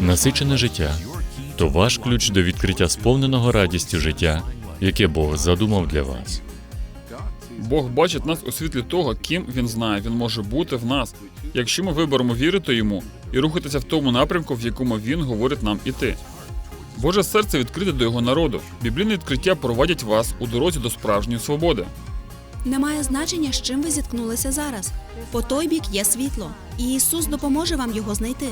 Насичене життя то ваш ключ до відкриття сповненого радістю життя, яке Бог задумав для вас. Бог бачить нас у світлі того, ким він знає, він може бути в нас, якщо ми виберемо вірити йому і рухатися в тому напрямку, в якому він говорить нам іти. Боже серце відкрите до його народу. Біблійне відкриття провадять вас у дорозі до справжньої свободи. Немає значення, з чим ви зіткнулися зараз. По той бік є світло, і Ісус допоможе вам його знайти.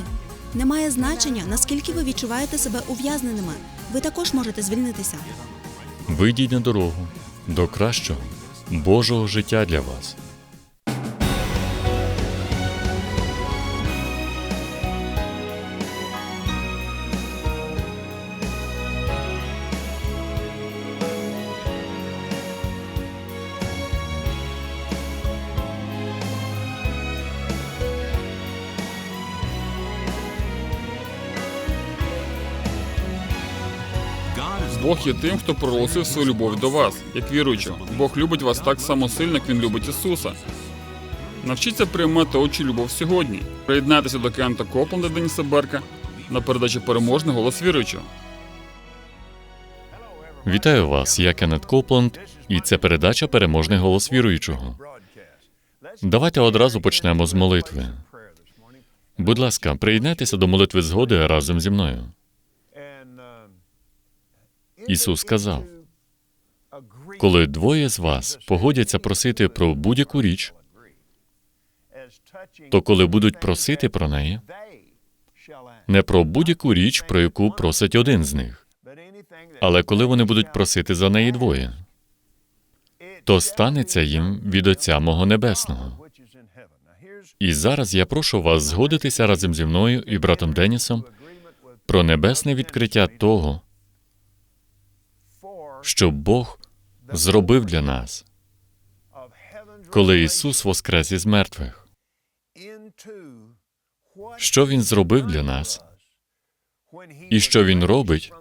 Немає значення, наскільки ви відчуваєте себе ув'язненими. Ви також можете звільнитися. Вийдіть на дорогу до кращого Божого життя для вас. Бог є тим, хто проголосив свою любов до вас, як віруючого. Бог любить вас так само сильно, як він любить Ісуса. Навчіться приймати очі любов сьогодні. Приєднайтеся до Кента Копленда Деніса Берка на передачі переможний голос віруючого. Вітаю вас, я Кеннет Копланд, і це передача Переможний голос віруючого. Давайте одразу почнемо з молитви. Будь ласка, приєднайтеся до молитви згоди разом зі мною. Ісус сказав: коли двоє з вас погодяться просити про будь-яку річ, то коли будуть просити про неї, не про будь-яку річ, про яку просить один з них, але коли вони будуть просити за неї двоє, то станеться їм від Отця мого Небесного. І зараз я прошу вас згодитися разом зі мною і братом Денісом про небесне відкриття того, що Бог зробив для нас, коли Ісус воскрес із мертвих. Що Він зробив для нас і що Він робить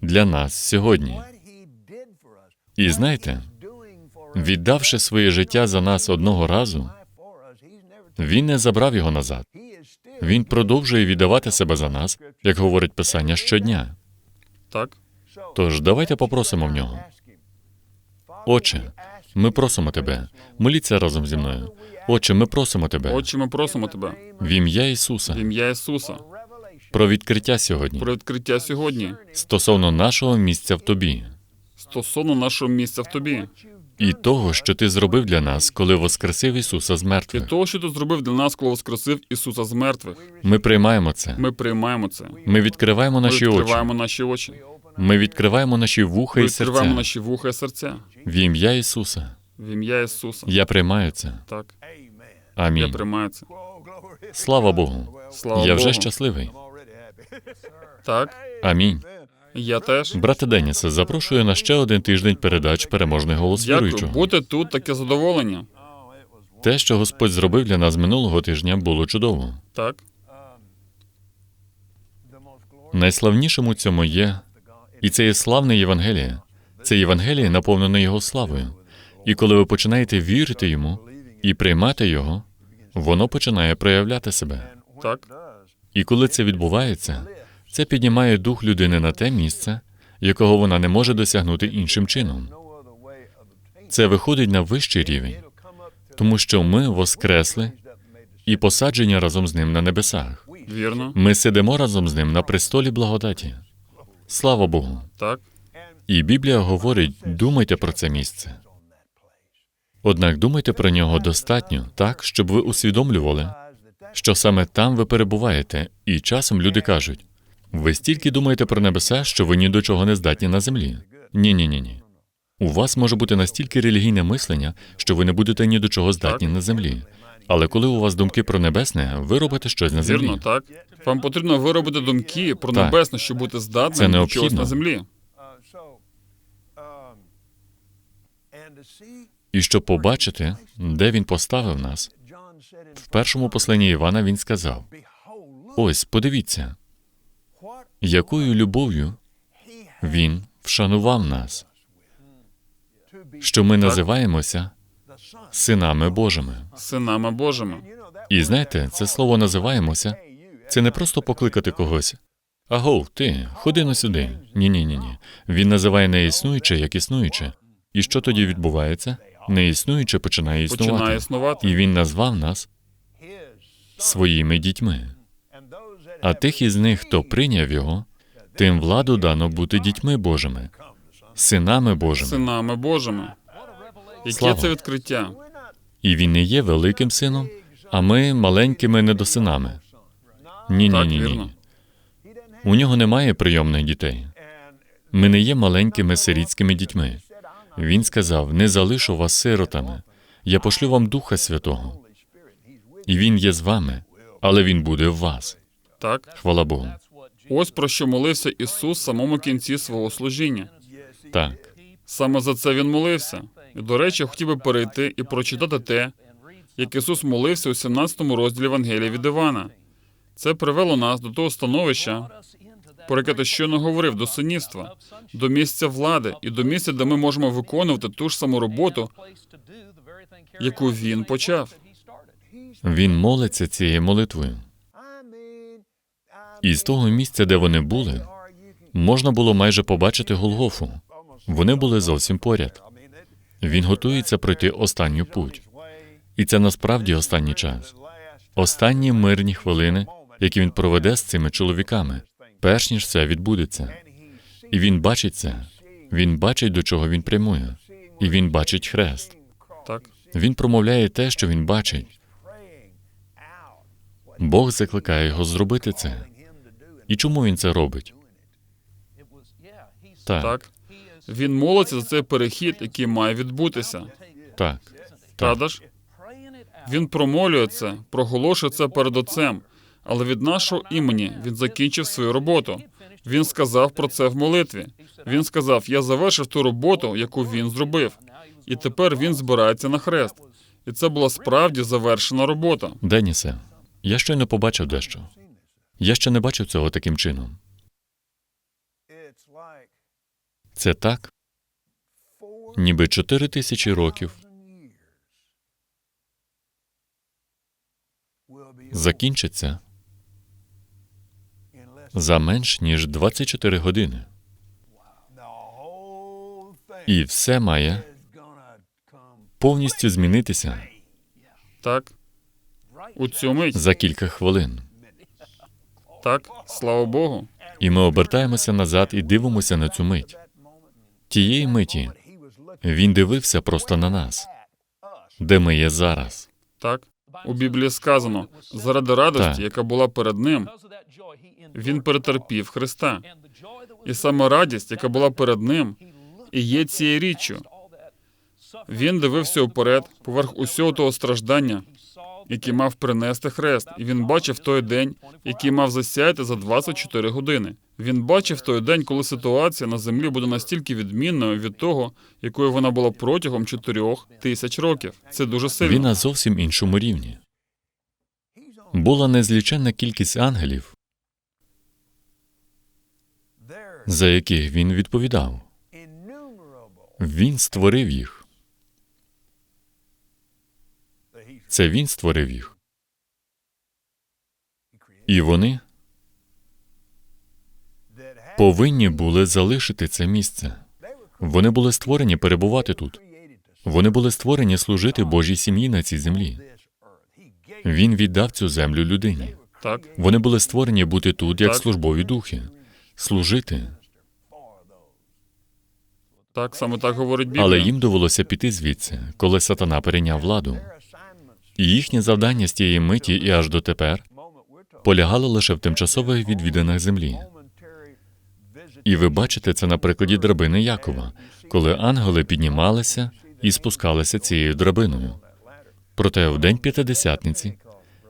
для нас сьогодні. І знаєте, віддавши своє життя за нас одного разу, Він не забрав його назад. Він продовжує віддавати себе за нас, як говорить Писання щодня. Так? Тож давайте попросимо в нього. Отче, ми просимо тебе, моліться разом зі мною. Отче, ми просимо тебе Отче, ми просимо тебе в ім'я Ісуса в ім'я Ісуса про відкриття сьогодні про відкриття сьогодні стосовно нашого місця в тобі стосовно нашого місця в тобі і того, що ти зробив для нас, коли воскресив Ісуса з мертвих. і того, що ти зробив для нас, коли воскресив Ісуса з мертвих. Ми приймаємо це. Ми приймаємо це. Ми відкриваємо Ми наші очі. відкриваємо наші очі. Ми відкриваємо наші вуха і відкриваємо серця наші вуха і серця. в ім'я Ісуса. В ім'я Ісуса. Я приймаю це. Так, я Амінь. приймаю це. Слава Богу. Слава Я вже Богу. щасливий. Так, Амінь. я теж. Брате Денісе, запрошую на ще один тиждень передач переможний голос Дякую. віруючого. Бути тут таке задоволення. Те, що Господь зробив для нас минулого тижня, було чудово. Так, Найславнішим у цьому є, і це є славне Євангеліє. Це Євангеліє наповнене Його славою. І коли ви починаєте вірити йому і приймати його, воно починає проявляти себе. так, І коли це відбувається, це піднімає дух людини на те місце, якого вона не може досягнути іншим чином. Це виходить на вищий рівень, тому що ми воскресли і посаджені разом з ним на небесах. вірно. Ми сидимо разом з ним на престолі благодаті. Слава Богу. Так, І Біблія говорить: думайте про це місце. Однак думайте про нього достатньо, так, щоб ви усвідомлювали, що саме там ви перебуваєте, і часом люди кажуть: ви стільки думаєте про небеса, що ви ні до чого не здатні на землі. Ні, ні, ні, ні. У вас може бути настільки релігійне мислення, що ви не будете ні до чого здатні на землі. Але коли у вас думки про небесне, ви робите щось на землі. вірно, так. Вам потрібно виробити думки про Так. небесне, щоб бути Це здатним до чогось необхідно. на землі. І щоб побачити, де він поставив нас, в першому посланні Івана він сказав: Ось, подивіться, якою любов'ю він вшанував нас, що ми називаємося синами Божими. Синами Божими. І знаєте, це слово називаємося Це не просто покликати когось. Агов, ти, ходи на сюди. Ні, ні, ні, ні. Він називає неіснуюче як існуюче. І що тоді відбувається? Неіснуюче починає існувати. Починає існувати. І він назвав нас своїми дітьми. А тих із них, хто прийняв його, тим владу дано бути дітьми Божими, синами Божими. Синами Божими. Яке Слава. це відкриття? І він не є великим сином, а ми маленькими недосинами. Ні, ні, Так, ні, вірно. ні. У нього немає прийомних дітей. Ми не є маленькими сирітськими дітьми. Він сказав: не залишу вас сиротами. Я пошлю вам Духа Святого. І він є з вами, але він буде в вас. Так? Хвала Богу. Ось про що молився Ісус в самому кінці свого служіння. Так. Саме за це він молився. До речі, хотів би перейти і прочитати те, як Ісус молився у 17 розділі Евангелія від Івана. Це привело нас до того становища, про яке ти щойно говорив, до синівства, до місця влади і до місця, де ми можемо виконувати ту ж саму роботу, яку він почав. Він молиться цією молитвою. І з того місця, де вони були, можна було майже побачити Голгофу. Вони були зовсім поряд. Він готується пройти останню путь. І це насправді останній час. Останні мирні хвилини, які він проведе з цими чоловіками, перш ніж це відбудеться. І він бачить це. Він бачить, до чого він прямує. І він бачить хрест. Так? Він промовляє те, що він бачить. Бог закликає його зробити це. І чому він це робить? Так. Він молиться за цей перехід, який має відбутися. так. Правда ж? Він промолює це, проголошує це перед отцем, але від нашого імені він закінчив свою роботу. Він сказав про це в молитві. Він сказав: Я завершив ту роботу, яку він зробив, і тепер він збирається на хрест. І це була справді завершена робота. Денісе, я щойно побачив дещо. Я ще не бачив цього таким чином. Це так, ніби чотири тисячі років закінчиться за менш ніж 24 години. І все має повністю змінитися Так? У цю мить. за кілька хвилин. Так, слава Богу. І ми обертаємося назад і дивимося на цю мить. Тієї миті він дивився просто на нас, де ми є зараз. Так. У Біблії сказано: заради радості, Так. яка була перед ним, він перетерпів Христа. І саме радість, яка була перед ним, і є цією річчю. Він дивився уперед, поверх усього того страждання, який мав принести хрест, і він бачив той день, який мав засяяти за 24 години. Він бачив той день, коли ситуація на землі буде настільки відмінною від того, якою вона була протягом чотирьох тисяч років. Це дуже сильно. Він на зовсім іншому рівні. Була незліченна кількість ангелів, за яких він відповідав. Він створив їх. Це він створив їх. І вони повинні були залишити це місце. Вони були створені перебувати тут. Вони були створені служити Божій сім'ї на цій землі. Він віддав цю землю людині. Так, Вони були створені бути тут як Так. службові духи, служити, так саме так говорить Біблія. але їм довелося піти звідси, коли сатана перейняв владу. Їхнє завдання з тієї миті і аж дотепер полягало лише в тимчасових відвідинах землі. І ви бачите це на прикладі драбини Якова, коли ангели піднімалися і спускалися цією драбиною. Проте в день п'ятидесятниці,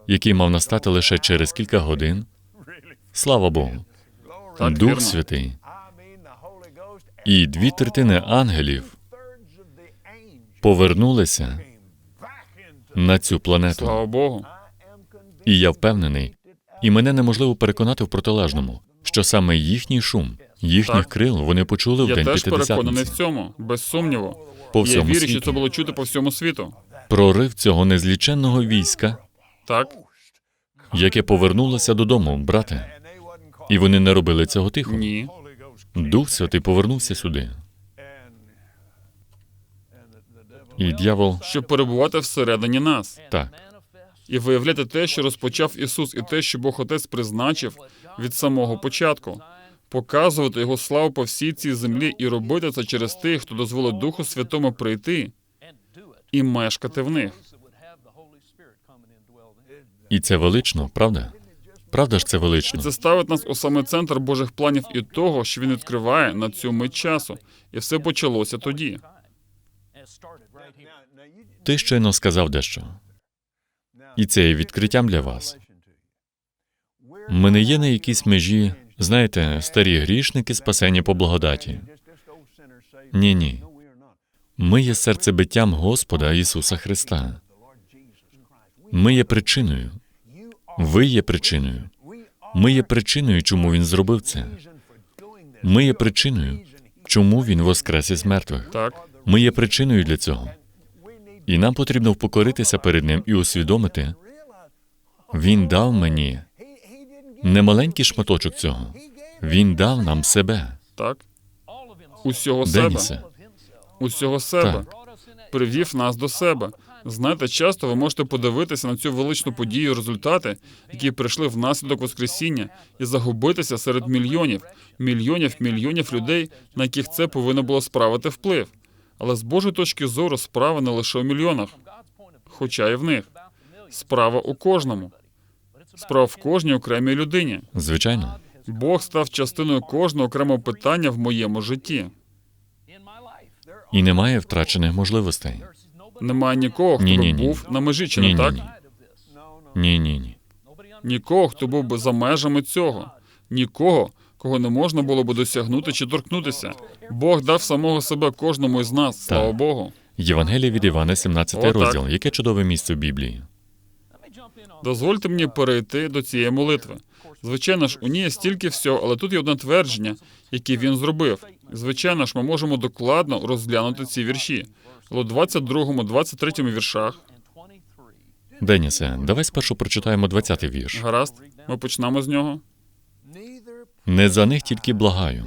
який мав настати лише через кілька годин, слава Богу, Дух. Святий і дві третини ангелів повернулися на цю планету. Слава Богу. І я впевнений, і мене неможливо переконати в протилежному, що саме їхній шум, їхніх Так. крил вони почули в Я день теж переконаний в цьому, без сумніву. По Я всьому вірю, що це було чути по всьому світу. Прорив цього незліченного війська Так, яке повернулося додому, брате. І вони не робили цього тихо. Ні. Дух Святий повернувся сюди. І дьявол Щоб перебувати всередині нас так. і виявляти те, що розпочав Ісус, і те, що Бог Отець призначив від самого початку. Показувати його славу по всій цій землі і робити це через тих, хто дозволить Духу Святому прийти і мешкати в них. І це велично, правда? Правда ж це велично? Це ставить нас у саме центр Божих планів і того, що він відкриває на цю мить часу. І все почалося тоді. Ти щойно сказав дещо. І це є відкриттям для вас. Ми не є на якійсь межі, знаєте, старі грішники, спасені по благодаті. Ні, ні. Ми є серцебиттям Господа Ісуса Христа. Ми є причиною. Ви є причиною. Ми є причиною, чому Він зробив це. Ми є причиною, чому Він воскрес із мертвих. Так, Ми є причиною для цього. І нам потрібно впокоритися перед Ним і усвідомити, Він дав мені не маленький шматочок цього. Він дав нам себе. так. Усього себе. Усього себе. Так. Привів нас до себе. Знаєте, часто ви можете подивитися на цю величну подію, результати, які прийшли внаслідок Воскресіння, і загубитися серед мільйонів, мільйонів, мільйонів людей, на яких це повинно було справити вплив. Але з Божої точки зору справа не лише у мільйонах, хоча і в них. Справа у кожному. Справа в кожній окремій людині. Звичайно. Бог став частиною кожного окремого питання в моєму житті. І немає втрачених можливостей. Немає нікого, хто Ні-ні-ні. би був на межі, чи Ні, не так? ні. Ні, ні, ні. Нікого, хто був би за межами цього. Нікого, кого не можна було би досягнути чи торкнутися. Бог дав самого себе кожному із нас, слава Богу. Євангеліє від Івана, 17 О, так. розділ. Яке чудове місце в Біблії. Дозвольте мені перейти до цієї молитви. Звичайно ж, у ній є стільки всього, але тут є одне твердження, яке він зробив. Звичайно ж, ми можемо докладно розглянути ці вірші. Але у 22, 23 віршах, Денісе, давай спершу прочитаємо 20-й вірш. гаразд, ми почнемо з нього. Не за них тільки благаю.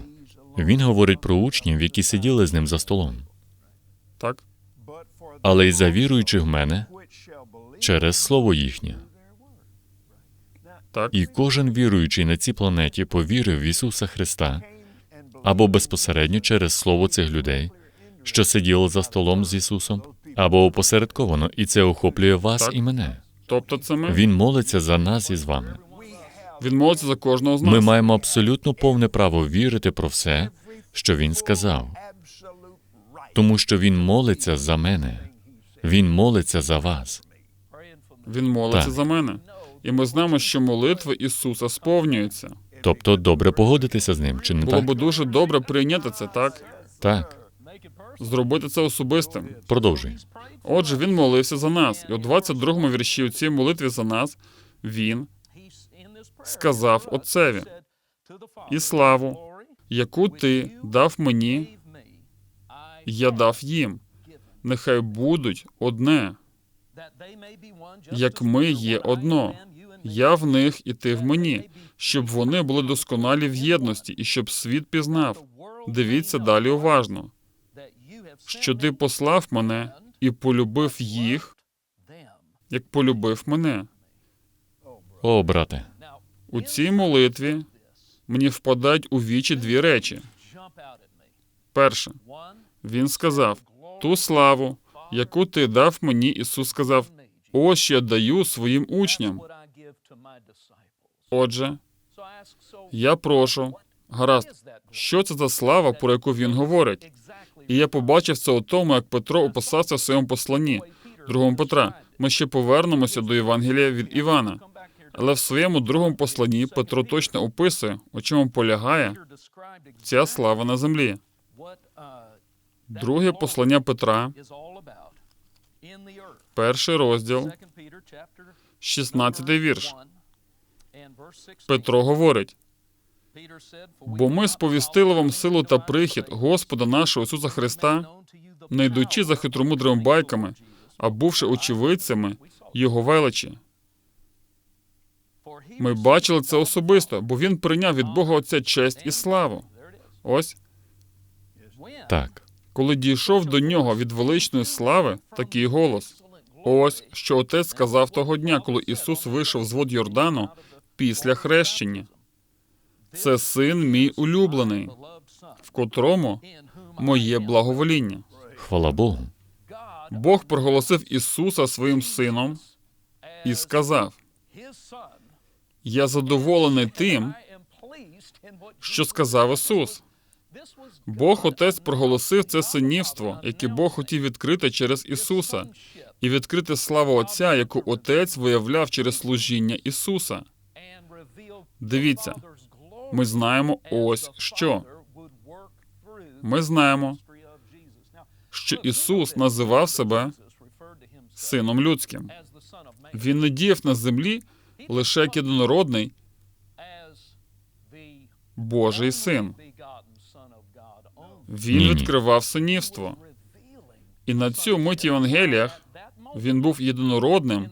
Він говорить про учнів, які сиділи з ним за столом, Так? але й за віруючих в мене через слово їхнє. Так. І кожен віруючий на цій планеті повірив в Ісуса Христа або безпосередньо через слово цих людей, що сиділи за столом з Ісусом, або опосередковано, і це охоплює вас Так. і мене. Тобто це ми. Він молиться за нас і з вами. Він молиться за кожного з нас. Ми маємо абсолютно повне право вірити про все, що він сказав, тому що він молиться за мене. Він молиться за вас. Він молиться Так. за мене. І ми знаємо, що молитви Ісуса сповнюються. Тобто добре погодитися з ним, чи не Було так? би дуже добре прийняти це, так? Так, Зробити це особистим. продовжуй. Отже, він молився за нас. І у 22-му вірші у цій молитві за нас він сказав Отцеві і славу, яку ти дав мені, я дав їм. Нехай будуть одне, як ми є одно. я в них і ти в мені, щоб вони були досконалі в єдності, і щоб світ пізнав. Дивіться далі уважно, що ти послав мене і полюбив їх, як полюбив мене. О, брате, У цій молитві мені впадають у вічі дві речі. Перше, він сказав: ту славу, яку ти дав мені, Ісус сказав, ось я даю своїм учням. Отже, я прошу, гаразд, що це за слава, про яку він говорить? І я побачив це у тому, як Петро описався в своєму посланні, другому Петра. Ми ще повернемося до Євангелія від Івана. Але в своєму другому посланні Петро точно описує, у чому полягає ця слава на землі. Друге послання Петра, перший розділ, 16 вірш. Петро говорить: бо ми сповістили вам силу та прихід Господа нашого Ісуса Христа, не йдучи за хитромудрими байками, а бувши очевидцями Його величі. Ми бачили це особисто, бо він прийняв від Бога Отця честь і славу. Ось, Так. коли дійшов до нього від величної слави, такий голос. Ось що отець сказав того дня, коли Ісус вийшов з вод Йордану після хрещення. Це син мій улюблений, в котрому моє благовоління. Хвала Богу. Бог проголосив Ісуса своїм сином і сказав: Я задоволений тим, що сказав Ісус. Бог Отець проголосив це синівство, яке Бог хотів відкрити через Ісуса, і відкрити славу Отця, яку Отець виявляв через служіння Ісуса. Дивіться, ми знаємо ось що. Ми знаємо, що Ісус називав себе Сином людським. Він не діяв на землі лише як єдинородний Божий син. Він відкривав синівство. І на цю мить в Євангеліях він був єдинородним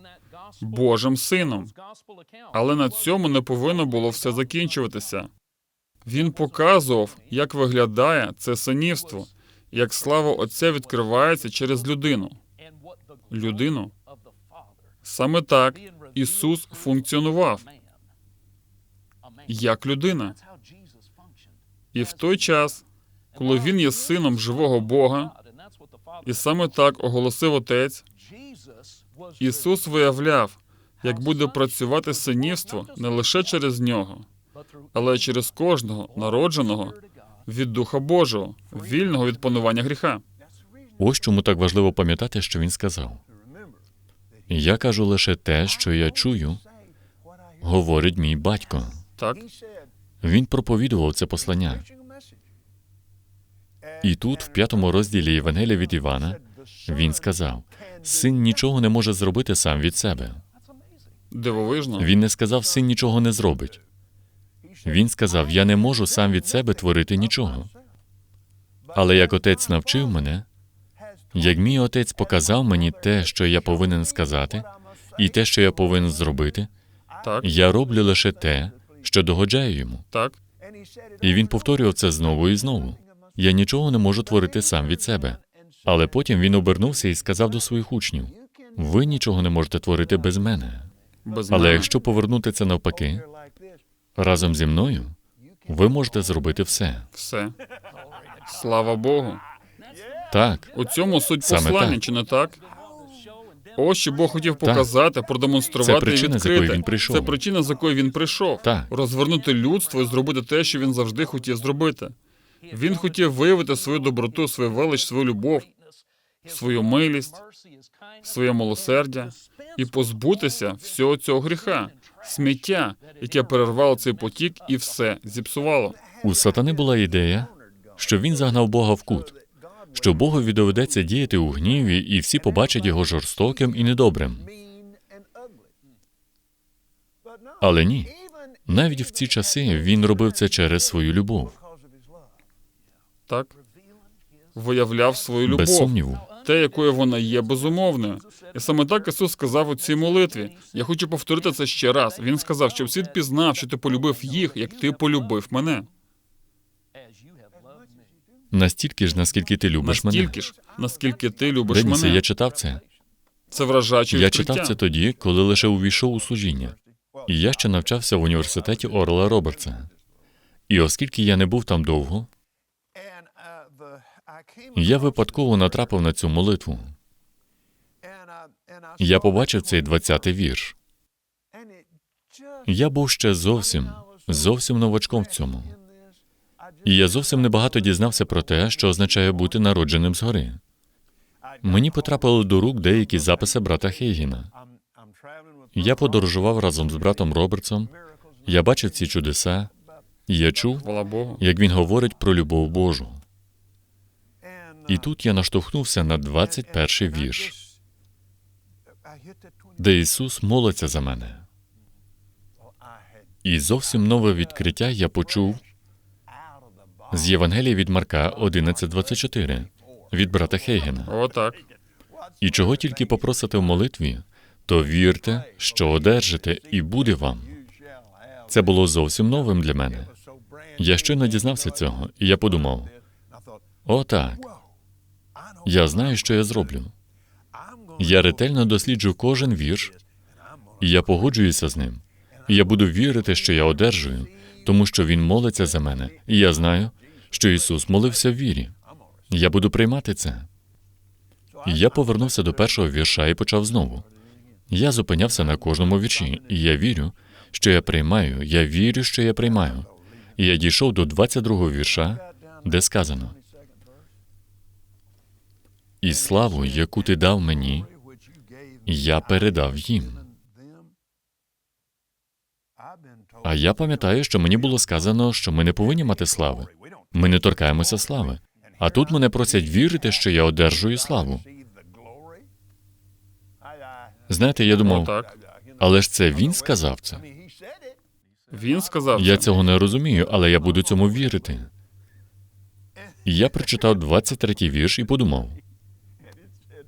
Божим сином. Але на цьому не повинно було все закінчуватися. Він показував, як виглядає це синівство, як слава Отця відкривається через людину. Людину. Саме так Ісус функціонував як людина. І в той час, коли він є сином живого Бога, і саме так оголосив Отець, Ісус виявляв, як буде працювати синівство не лише через нього, але й через кожного народженого від Духа Божого, вільного від панування гріха. Ось чому так важливо пам'ятати, що він сказав. Я кажу лише те, що я чую, говорить мій батько. Так, Він проповідував це послання. І тут, в п'ятому розділі Євангелія від Івана, він сказав: син нічого не може зробити сам від себе. дивовижно. Він не сказав, син нічого не зробить. Він сказав: Я не можу сам від себе творити нічого. Але як отець навчив мене, як мій отець показав мені те, що я повинен сказати, і те, що я повинен зробити, Так, я роблю лише те, що догоджає йому. так, І він повторював це знову і знову. Я нічого не можу творити сам від себе. Але потім він обернувся і сказав до своїх учнів: ви нічого не можете творити без мене. без Але мене. якщо повернути це навпаки, разом зі мною, ви можете зробити все. Все. Слава Богу. Так, У цьому суть Саме послання, так. чи не так? Ось що Бог хотів показати, продемонструвати Це причина, і з якої він прийшов. Це причина, з якої він прийшов. Так. Розвернути людство і зробити те, що він завжди хотів зробити. Він хотів виявити свою доброту, свою велич, свою любов, свою милість, своє милосердя і позбутися всього цього гріха, сміття, яке перервало цей потік і все зіпсувало. у сатани була ідея, що він загнав Бога в кут, що Богові доведеться діяти у гніві, і всі побачать його жорстоким і недобрим. Але ні, навіть в ці часи він робив це через свою любов, Так? Виявляв свою любов. без сумніву. те, якою вона є безумовною. І саме так Ісус сказав у цій молитві. Я хочу повторити це ще раз. Він сказав, щоб світ пізнав, що ти полюбив їх, як ти полюбив мене. Настільки ж, наскільки ти любиш мене. Настільки ж, наскільки ти любиш Денісе, мене. я читав це. Це вражаюче Я відкриття. читав це тоді, коли лише увійшов у служіння. І я ще навчався в університеті Орла Робертса. І оскільки я не був там довго, я випадково натрапив на цю молитву. Я побачив цей 20-й вірш. Я був ще зовсім, зовсім новачком в цьому. І я зовсім небагато дізнався про те, що означає бути народженим згори. Мені потрапили до рук деякі записи брата Хейгіна. Я подорожував разом з братом Робертсом. Я бачив ці чудеса, і я чув, як він говорить про любов Божу. І тут я наштовхнувся на 21-й вірш, де Ісус молиться за мене. І зовсім нове відкриття я почув з Євангелія від Марка 11.24 від брата Хейгена. Отак. І чого тільки попросите в молитві, то вірте, що одержите, і буде вам. Це було зовсім новим для мене. Я щойно дізнався цього, і я подумав: о, так, я знаю, що я зроблю. Я ретельно досліджу кожен вірш, і я погоджуюся з ним. І я буду вірити, що я одержую, тому що Він молиться за мене, і я знаю, що Ісус молився в вірі. Я буду приймати це. І я повернувся до першого вірша і почав знову. Я зупинявся на кожному вірші, і я вірю, що я приймаю, я вірю, що я приймаю. І я дійшов до 22-го вірша, де сказано: І славу, яку ти дав мені, я передав їм. А я пам'ятаю, що мені було сказано, що ми не повинні мати слави. Ми не торкаємося слави. А тут мене просять вірити, що я одержую славу. Знаєте, я думав, Так. але ж це він сказав це. Він сказав. Я цього не розумію, але я буду цьому вірити. І я прочитав 23-й вірш і подумав: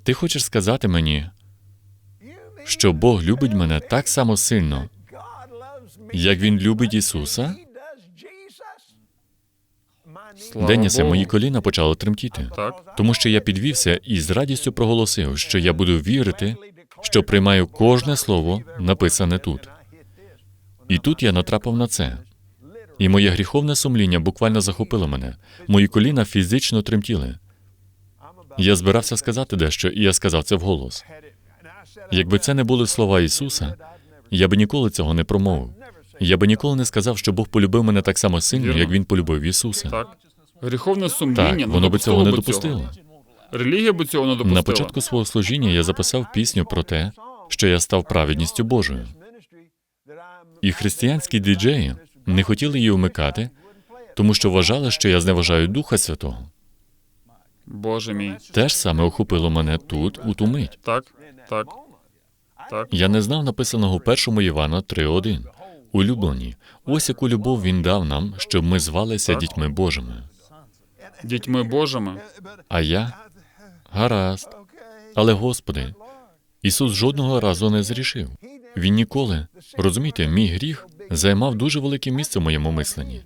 ти хочеш сказати мені, що Бог любить мене так само сильно, як Він любить Ісуса? Денісе, мої коліна почали тремтіти, Так. тому що я підвівся і з радістю проголосив, що я буду вірити, що приймаю кожне слово, написане тут. І тут я натрапив на це. І моє гріховне сумління буквально захопило мене. Мої коліна фізично тремтіли. Я збирався сказати дещо, і я сказав це вголос. Якби це не були слова Ісуса, я би ніколи цього не промовив. Я би ніколи не сказав, що Бог полюбив мене так само сильно, Вірно. як Він полюбив Ісуса. Так. Гріховне сумління Так, воно би цього не допустило. Релігія би цього не допустила. На початку свого служіння я записав пісню про те, що я став праведністю Божою. І християнські діджеї не хотіли її вмикати, тому що вважали, що я зневажаю Духа Святого. Боже мій. Те ж саме охопило мене тут, у ту мить. Так, так, так. Я не знав написаного першому Івана 3.1. Улюблені, ось яку любов він дав нам, щоб ми звалися дітьми Божими. Дітьми Божими. А я гаразд. Але, Господи, Ісус жодного разу не зрішив. Він ніколи, розумієте, мій гріх займав дуже велике місце в моєму мисленні.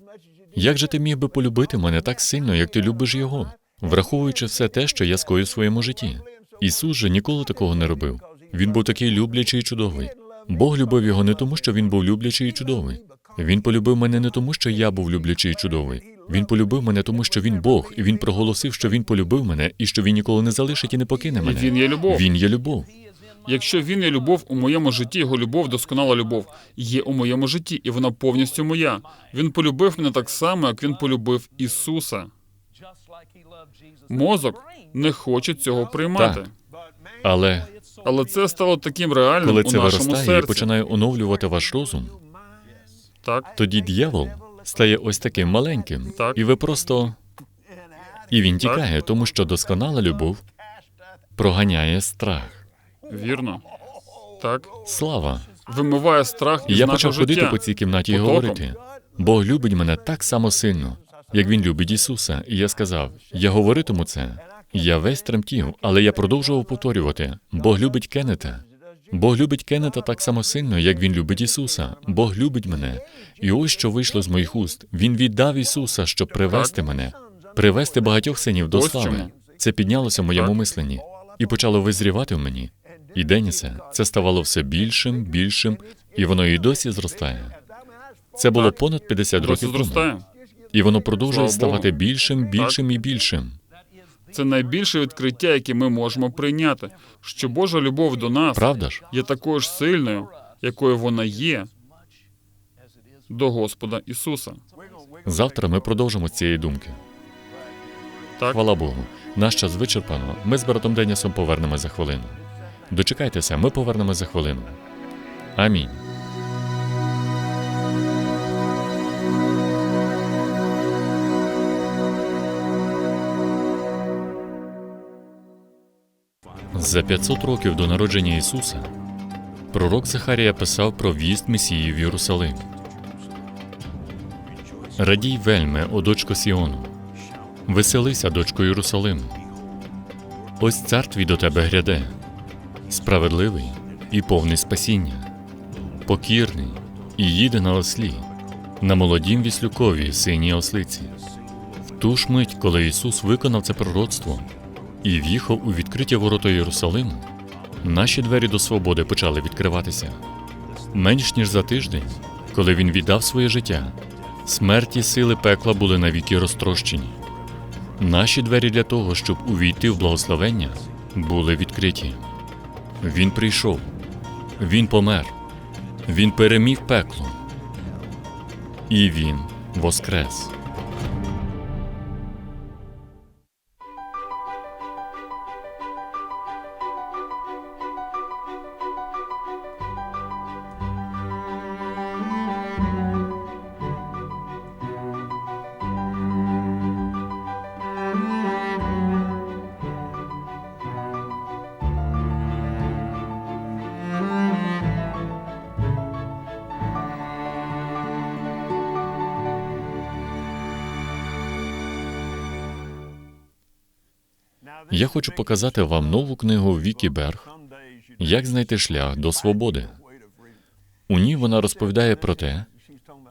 Як же ти міг би полюбити мене так сильно, як ти любиш його, враховуючи все те, що я скою в своєму житті? Ісус же ніколи такого не робив. Він був такий люблячий і чудовий. Бог любив його не тому, що він був люблячий і чудовий. Він полюбив мене не тому, що я був люблячий і чудовий. Він полюбив мене тому, що він Бог, і він проголосив, що він полюбив мене і що він ніколи не залишить і не покине І мене. він є любов. Він є любов. Якщо він є любов у моєму житті, його любов, досконала любов, є у моєму житті, і вона повністю моя. Він полюбив мене так само, як він полюбив Ісуса. Мозок не хоче цього приймати. Так. Але Але це стало таким реальним коли у це нашому виростає і починає оновлювати ваш розум, Так, тоді дьявол стає ось таким маленьким, Так. і ви просто і він Так. тікає, тому що досконала любов проганяє страх. вірно. Так, Слава. вимиває страх І із я нашого почав ходити життя. по цій кімнаті і Потоком. говорити. Бог любить мене так само сильно, як він любить Ісуса. І я сказав: я говоритиму це. Я весь тремтів, але я продовжував повторювати: Бог любить Кеннета. Бог любить Кеннета так само сильно, як він любить Ісуса. Бог любить мене. І ось що вийшло з моїх уст. Він віддав Ісуса, щоб привести мене, привести багатьох синів до слави. Це піднялося в моєму мисленні і почало визрівати в мені. І Денісе, це ставало все більшим, більшим, і воно і досі зростає. Це було понад 50 років тому. І воно продовжує ставати більшим, більшим і більшим. Це найбільше відкриття, яке ми можемо прийняти, що Божа любов до нас Правда ж? є такою ж сильною, якою вона є до Господа Ісуса. Завтра ми продовжимо цієї думки. Так, Хвала Богу. Наш час вичерпано. Ми з братом Денісом повернемось за хвилину. Дочекайтеся, ми повернемось за хвилину. Амінь. За 500 років до народження Ісуса пророк Захарія писав про в'їзд Месії в Єрусалим. Радій вельме, о дочко Сіону, веселися, дочко Єрусалиму. Ось цар твій до тебе гряде, справедливий і повний спасіння, покірний і їде на ослі, на молодім віслюкові, синій ослиці. В ту ж мить, коли Ісус виконав це пророцтво і в'їхав у відкриті ворота Єрусалиму, наші двері до свободи почали відкриватися. Менш ніж за тиждень, коли він віддав своє життя, смерті сили пекла були навіки розтрощені. Наші двері для того, щоб увійти в благословення, були відкриті. Він прийшов, він помер, він переміг пекло, і він воскрес. Хочу показати вам нову книгу Вікі Берг Як знайти шлях до свободи. У ній вона розповідає про те,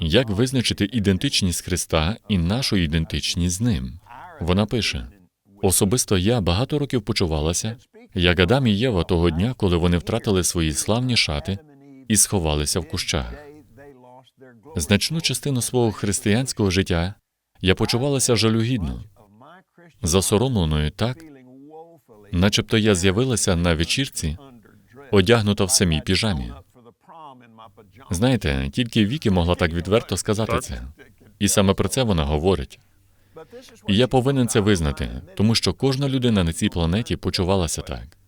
як визначити ідентичність Христа і нашу ідентичність з ним. Вона пише: особисто я багато років почувалася, як Адам і Єва того дня, коли вони втратили свої славні шати і сховалися в кущах. Значну частину свого християнського життя я почувалася жалюгідно, засоромленою так, начебто я з'явилася на вечірці, одягнута в самій піжамі. Знаєте, тільки Вікі могла так відверто сказати це. І саме про це вона говорить. І я повинен це визнати, тому що кожна людина на цій планеті почувалася так.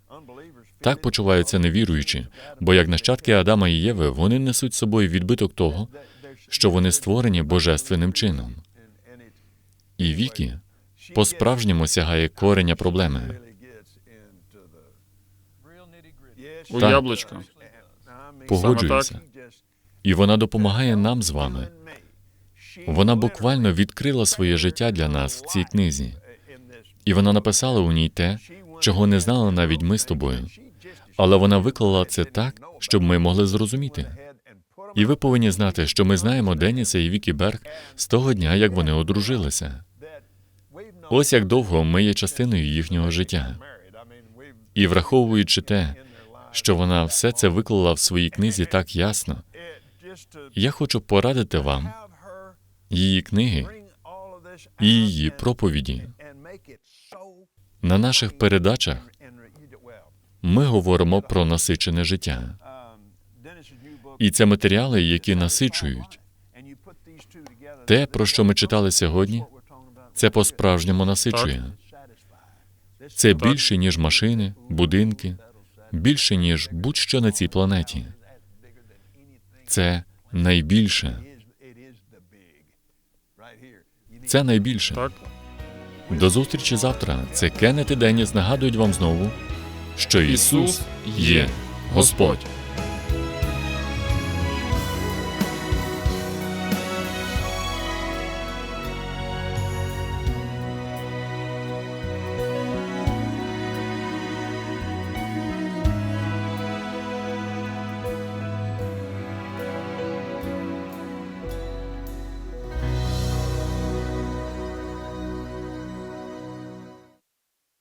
Так почуваються невіруючі, бо як нащадки Адама і Єви, вони несуть з собою відбиток того, що вони створені божественним чином. І Вікі по-справжньому сягає кореня проблеми. У Так. яблучко. Погоджуюся. І вона допомагає нам з вами. Вона буквально відкрила своє життя для нас в цій книзі. І вона написала у ній те, чого не знали навіть ми з тобою. Але вона виклала це так, щоб ми могли зрозуміти. І ви повинні знати, що ми знаємо Деніса і Вікі Берг з того дня, як вони одружилися. Ось як довго ми є частиною їхнього життя. І враховуючи те, що вона все це виклала в своїй книзі так ясно, я хочу порадити вам її книги і її проповіді. На наших передачах ми говоримо про насичене життя. І це матеріали, які насичують. Те, про що ми читали сьогодні, це по-справжньому насичує. Це більше, ніж машини, будинки, більше, ніж будь-що на цій планеті. Це найбільше. Це найбільше. Так. До зустрічі завтра. Це Кеннет і Деніс нагадують вам знову, що Ісус є Господь.